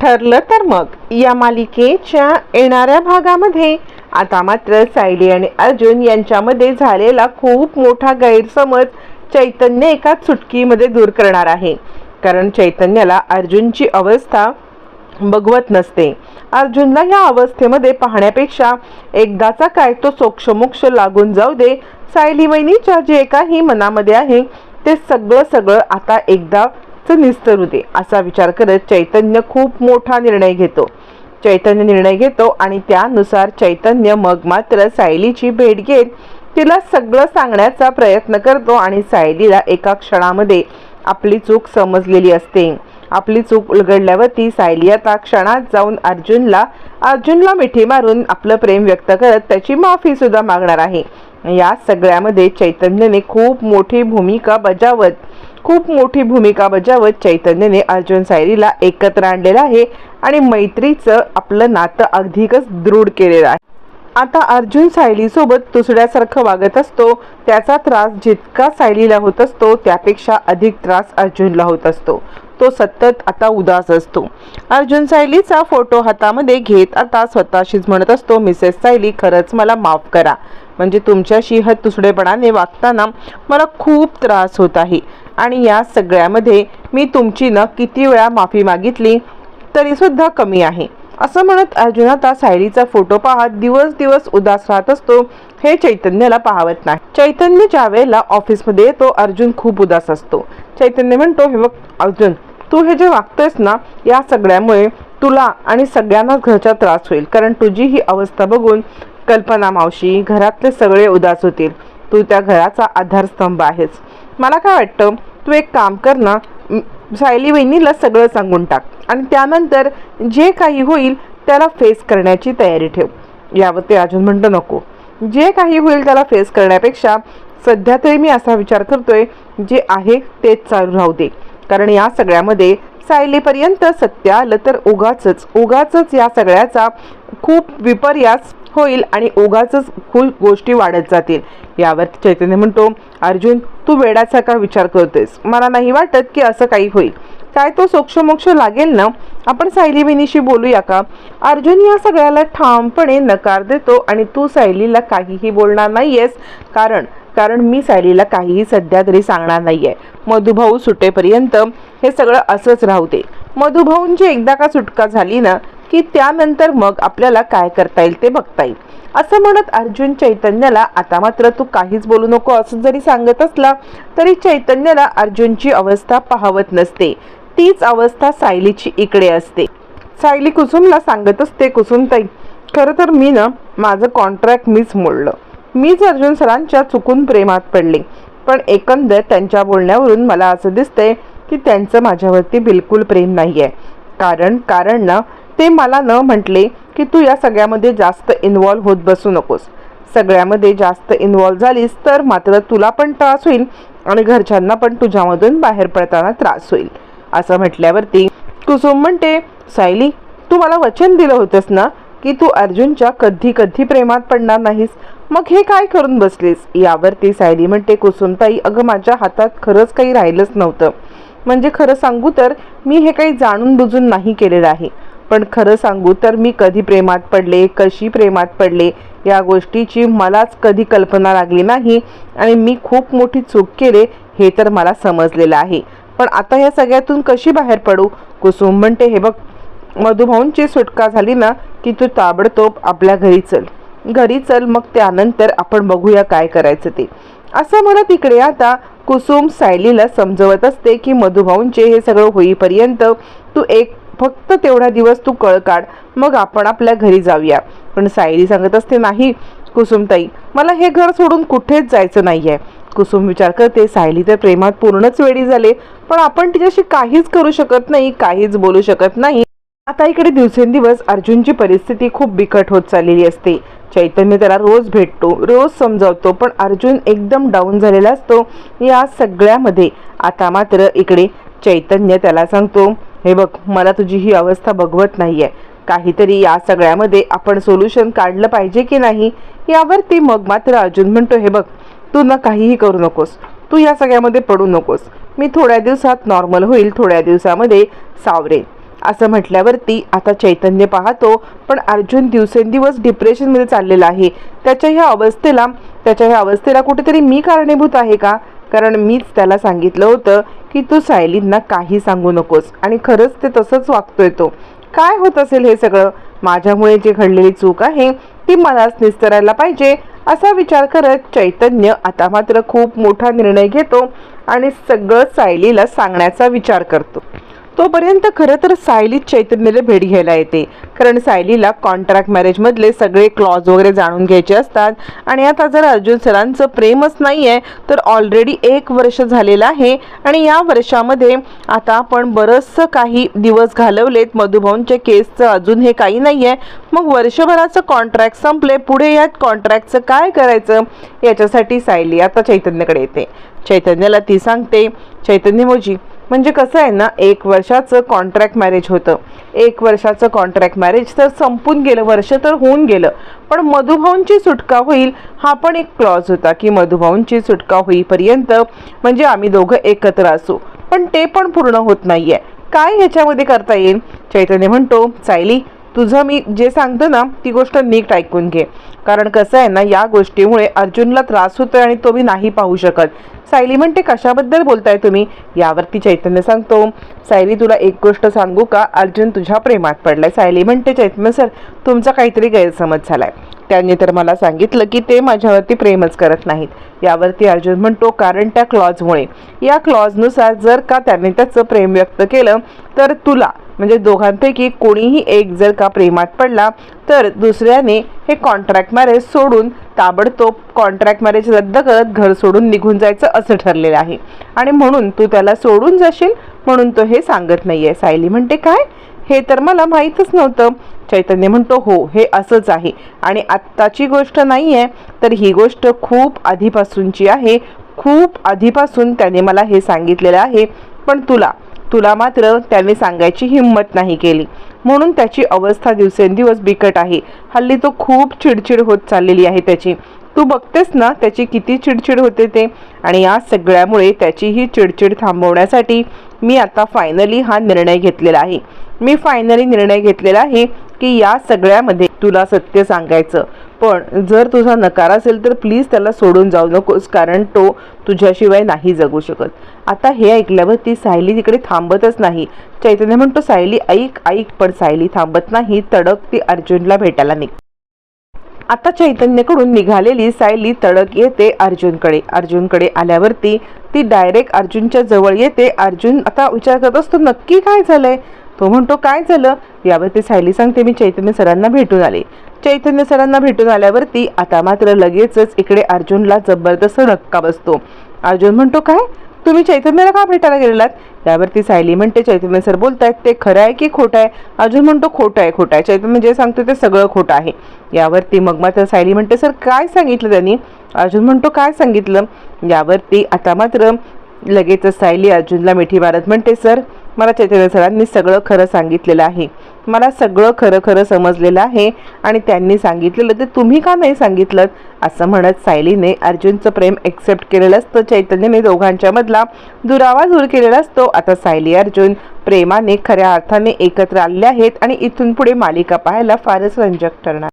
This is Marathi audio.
ठरलं तर मग. या मालिकेच्या येणाऱ्या भागामध्ये आता मात्र सायली आणि अर्जुन यांच्यामध्ये झालेला खूप मोठा गैरसमज चैतन्य एका चुटकीमध्ये दूर करणार आहे. कारण चैतन्याला अर्जुनची अवस्था बघवत नसते. अर्जुनला या अवस्थेमध्ये पाहण्यापेक्षा एकदाचा काय तो सोक्षमोक्ष लागून जाऊ दे. सायली वहिनीच्या जे काही मनामध्ये आहे ते सगळं सगळं आता एकदा एकदाच निस्तरू दे असा विचार करत चैतन्य खूप मोठा निर्णय घेतो. चैतन्य निर्णय घेतो आणि त्यानुसार चैतन्य मग मात्र सायलीची भेट घेत तिला सगळं सांगण्याचा प्रयत्न करतो आणि सायलीला एका क्षणामध्ये आपली चूक समजलेली असते. आपली चूक उलगडल्यावरती सायली आता क्षणात जाऊन अर्जुनला अर्जुनला मिठी मारून आपलं प्रेम व्यक्त करत त्याची माफी सुद्धा मागणार आहे. या सगळ्यामध्ये चैतन्यने खूप मोठी भूमिका बजावत खूप मोठी भूमिका बजावत चैतन्यने अर्जुन सायलीला एकत्र आणलेलं आहे आणि मैत्रीचं आपलं नातं अधिकच दृढ केलेलं आहे. आता अर्जुन सायलीसोबत तुसड्यासारखं वागत असतो त्याचा त्रास जितका सायलीला होत असतो त्यापेक्षा अधिक त्रास अर्जुनला होत असतो. तो सतत आता उदास असतो. अर्जुन सायलीचा फोटो हातामध्ये घेत आता स्वतःशीच म्हणत असतो मिसेस सायली खरंच मला माफ करा. म्हणजे तुमच्याशी ह तुसडेपणाने वागताना मला खूप त्रास होत आहे. आणि या सगळ्यामध्ये मी तुमची न किती वेळा माफी मागितली तरीसुद्धा कमी आहे. असं म्हणत अर्जुन आता सायलीचा फोटो पाहत दिवस दिवस उदास राहत असतो हे चैतन्याला पाहवत नाही. चैतन्य ज्या वेळेला ऑफिसमध्ये येतो अर्जुन खूप उदास असतो. चैतन्य म्हणतो हे बघ अर्जुन तू हे जे वागतोयस ना या सगळ्यामुळे तुला आणि सगळ्यांनाच घरचा त्रास होईल. कारण तुझी ही अवस्था बघून कल्पना मावशी घरातले सगळे उदास होतील. तू त्या घराचा आधारस्तंभ आहेस. मला काय वाटतं तू एक काम कर ना सायली वहिनीला सगळं सांगून टाक. आणि त्यानंतर जे काही होईल त्याला फेस करण्याची तयारी ठेव. यावरती अजून म्हणतो नको. जे काही होईल त्याला फेस करण्यापेक्षा सध्या तरी मी असा विचार करतोय जे आहे तेच चालू राहू दे. कारण या सगळ्यामध्ये सायलीपर्यंत सत्य आलं तर उगाच उगाच या सगळ्याचा खूप विपर्यास होईल आणि उगाच खूप गोष्टी वाढत जातील. यावर चैतन्य म्हणतो अर्जुन तू वेडासारखा का विचार करतोयस. मला नाही वाटत की असं काही होईल. काय तो सोक्षमोक्ष लागेल ना? आपण सायली विनीशी बोलूया का? अर्जुन या सगळ्याला ठामपणे नकार देतो आणि तू सायलीला काहीही बोलणार नाहीयेस. कारण कारण मी सायलीला काहीही सध्या तरी सांगणार नाहीये. मधुभाऊ सुटेपर्यंत हे सगळं असंच राहू दे. मधुभाऊंची एकदा का सुटका झाली ना की त्यानंतर मग आपल्याला काय करता येईल ते बघता येईल. असं म्हणत अर्जुन चैतन्याला आता मात्र तू काहीच बोलू नको असं जरी सांगत असला तरी चैतन्याला अर्जुनची अवस्था पाहवत नसते. तीच अवस्था सायलीची इकडे असते. सायली कुसुमला सांगत असते कुसुमताई खरं तर मी ना माझं कॉन्ट्रॅक्ट मीच मोडलं. मीच अर्जुन सरांच्या चुकून प्रेमात पडले. पण एकंदर त्यांच्या बोलण्यावरून मला असं दिसतंय की त्यांचं माझ्यावरती बिलकुल प्रेम नाही आहे कारण कारण ना ते मला न म्हटले की तू या सगळ्यामध्ये जास्त इन्वॉल्व्ह होत बसू नकोस. सगळ्यामध्ये जास्त इन्वॉल्व झालीस तर मात्र तुला पण त्रास होईल आणि घरच्यांना पण तुझ्यामधून बाहेर पडताना त्रास होईल. असं म्हटल्यावरती कुसुम म्हणते सायली तू मला वचन दिलं होतंस ना की तू अर्जुनच्या कधी कधी प्रेमात पडणार नाहीस? मग हे काय करून बसलीस? यावरती सायली म्हणते कुसुमताई अगं माझ्या हातात खरंच काही राहिलंच नव्हतं. म्हणजे खरं सांगू तर मी हे काही जाणून बुजून नाही केलेलं आहे. पण खरं सांगू तर मी कधी प्रेमात पडले कशी प्रेमात पडले या गोष्टीची मलाच कधी कल्पना लागली नाही आणि मी खूप मोठी चूक केले हे तर मला समजलेलं आहे. पण आता या सगळ्यातून कशी बाहेर पडू? कुसुम म्हणते हे बघ मधुभाऊंची सुटका झाली ना की तू ताबडतोब आपल्या घरी चल. घरी चल मग त्यानंतर आपण बघूया काय करायचं ते. असं म्हणत इकडे आता कुसुम सायलीला समजवत असते की मधुभाऊंचे हे सगळं होईपर्यंत तू एक फक्त तेवढा दिवस तू कळ काढ. मग आपण आपल्या घरी जाऊया. पण सायली सांगत असते नाही कुसुमताई मला हे घर सोडून कुठेच जायचं नाही आहे कुसुम विचार करते सायली तर प्रेमात पूर्णच वेळी झाले पण आपण तिच्याशी काहीच करू शकत नाही काहीच बोलू शकत नाही. आता इकडे दिवसेंदिवस अर्जुनची परिस्थिती खूप बिकट होत चाललेली असते. चैतन्य त्याला रोज भेटतो रोज समजावतो पण अर्जुन एकदम डाऊन झालेला असतो या सगळ्यामध्ये. आता मात्र इकडे चैतन्य त्याला सांगतो हे बघ मला तुझी ही अवस्था बघवत आहे काहीतरी या सगळ्यामध्ये आपण सोल्युशन काढलं पाहिजे की नाही यावरती मग मात्र अर्जुन म्हणतो हे बघ तू ना काहीही करू नकोस. तू या सगळ्यामध्ये पडू नकोस. मी थोड्या दिवसात नॉर्मल होईल थोड्या दिवसामध्ये सावरेन. असं म्हटल्यावरती आता चैतन्य पाहतो पण अर्जुन दिवसेंदिवस डिप्रेशनमध्ये चाललेला आहे. त्याच्या ह्या अवस्थेला त्याच्या ह्या अवस्थेला कुठेतरी मी कारणीभूत आहे का? कारण मीच त्याला सांगितलं होतं की तू सायलींना काही सांगू नकोस. आणि खरंच ते तसंच वागतोय तो. काय होत असेल हे सगळं? माझ्यामुळे जी घडलेली चूक आहे ती मलाच निस्तरायला पाहिजे असा विचार करत चैतन्य आता मात्र खूप मोठा निर्णय घेतो आणि सगळं सायलीला सांगण्याचा विचार करतो. तोपर्यंत खरं तर सायली चैतन्याला भेट घ्यायला येते. कारण सायलीला कॉन्ट्रॅक्ट मॅरेजमधले सगळे क्लॉज वगैरे जाणून घ्यायचे असतात. आणि आता जर अर्जुन सरांचं प्रेमच नाही आहे तर ऑलरेडी एक वर्ष झालेलं आहे. आणि या वर्षामध्ये आता आपण बरंचसं काही दिवस घालवलेत. मधुभाऊंच्या केसचं अजून हे काही नाही आहे मग वर्षभराचं कॉन्ट्रॅक्ट संपले. पुढे यात कॉन्ट्रॅक्टचं काय करायचं? याच्यासाठी सायली आता चैतन्याकडे येते. चैतन्याला ती सांगते चैतन्य मोजी म्हणजे कसं आहे ना एक वर्षाचं कॉन्ट्रॅक्ट मॅरेज होतं. एक वर्षाचं कॉन्ट्रॅक्ट मॅरेज तर संपून गेलं वर्ष तर होऊन गेलं. पण मधुभाऊंची सुटका होईल हा पण एक क्लॉज होता की मधुभाऊंची सुटका होईपर्यंत म्हणजे आम्ही दोघं एकत्र असू. पण ते पण पूर्ण होत नाही आहे काय ह्याच्यामध्ये करता येईल? चैतन्य म्हणतो सायली तुझं मी जे सांगतो ना ती गोष्ट नीट ऐकून घे. कारण कसं आहे ना या गोष्टीमुळे अर्जुनला त्रास होतोय आणि तो मी नाही पाहू शकत. सायली म्हणते कशाबद्दल बोलताय तुम्ही? यावरती चैतन्य सांगतो सायली तुला एक गोष्ट सांगू का? अर्जुन तुझ्या प्रेमात पडलाय. सायली म्हणते चैतन्य सर तुमचा काहीतरी गैरसमज झालाय. त्यांनी तर मला सांगितलं की ते माझ्यावरती प्रेमच करत नाहीत. यावरती अर्जुन म्हणतो कारण त्या क्लॉजमुळे या क्लॉजनुसार जर का त्याने त्याचं प्रेम व्यक्त केलं तर तुला म्हणजे दोघांपैकी कोणीही एक जर का प्रेमात पडला तर दुसऱ्याने हे कॉन्ट्रॅक्ट मॅरेज सोडून ताबडतोब कॉन्ट्रॅक्ट मॅरेज रद्द करत घर सोडून निघून जायचं असं ठरलेलं आहे. आणि म्हणून तू त्याला सोडून जाशील म्हणून तो हे सांगत नाही आहे सायली म्हणते काय? हे तर मला माहीतच नव्हतं. चैतन्य म्हणतो हो हे असंच आहे. आणि आत्ताची गोष्ट नाही आहे तर ही गोष्ट खूप आधीपासूनची आहे. खूप आधीपासून त्याने मला हे सांगितलेलं आहे. पण तुला तुला मात्र त्याने सांगायची हिंमत नाही केली. म्हणून त्याची अवस्था दिवसेंदिवस बिकट आहे. हल्ली तो खूप चिडचिड होत चाललेली आहे त्याची. तू बघतेस ना त्याची किती चिडचिड होते ते? आणि या सगळ्यामुळे त्याची ही चिडचिड थांबवण्यासाठी मी आता फायनली हा निर्णय घेतलेला आहे. मी फायनली निर्णय घेतलेला आहे की या सगळ्यामध्ये तुला सत्य सांगायचं. पण जर तुझा नकार असेल तर प्लीज त्याला सोडून जाऊ नकोस कारण तो तुझ्याशिवाय नाही जगू शकत. आता हे ऐकल्यावर ती सायली तिकडे थांबतच नाही. चैतन्य म्हणतो सायली ऐक ऐक. पण सायली थांबत नाही तडक ती अर्जुनला भेटायला निघ. आता चैतन्यकडून निघालेली सायली तडक येते अर्जुनकडे. अर्जुनकडे आल्यावरती ती डायरेक्ट अर्जुनच्या जवळ येते. अर्जुन आता विचार करत असतो नक्की काय झालंय? तो म्हणतो काय झालं? यावरती सायली सांगते मी चैतन्य सरांना भेटून आले. चैतन्य सरांना भेटून आल्यावरती आता मात्र लगेचच इकडे अर्जुनला जबरदस्त धक्का बसतो. अर्जुन म्हणतो काय? तुम्ही चैतन्याला का भेटायला गेलेलात? त्यावरती सायली म्हणते चैतन्य सर बोलतायत ते खरं आहे की खोटं आहे? अर्जुन म्हणतो खोटं आहे खोटं आहे. चैतन्य म्हणजे जे सांगतो ते सगळं खोटं आहे. यावरती मग मात्र सायली म्हणते सर काय सांगितलं त्यांनी? अर्जुन म्हणतो काय सांगितलं? यावरती आता मात्र लगेचच सायली अर्जुनला मिठी मारत म्हणते सर मला चैतन्य सरांनी सगळं खरं सांगितलेलं आहे. मला सगळं खरं खरं समजलेलं आहे आणि त्यांनी सांगितलेलं ते तुम्ही का नाही सांगितलं असं म्हणत सायलीने अर्जुनचं प्रेम एक्सेप्ट केलेलं असतं. चैतन्यने दोघांच्या मधला दुरावा दूर केलेला असतो. आता सायली अर्जुन प्रेमाने खऱ्या अर्थाने एकत्र आले आहेत आणि इथून पुढे मालिका पाहायला फारच रंजक ठरणार.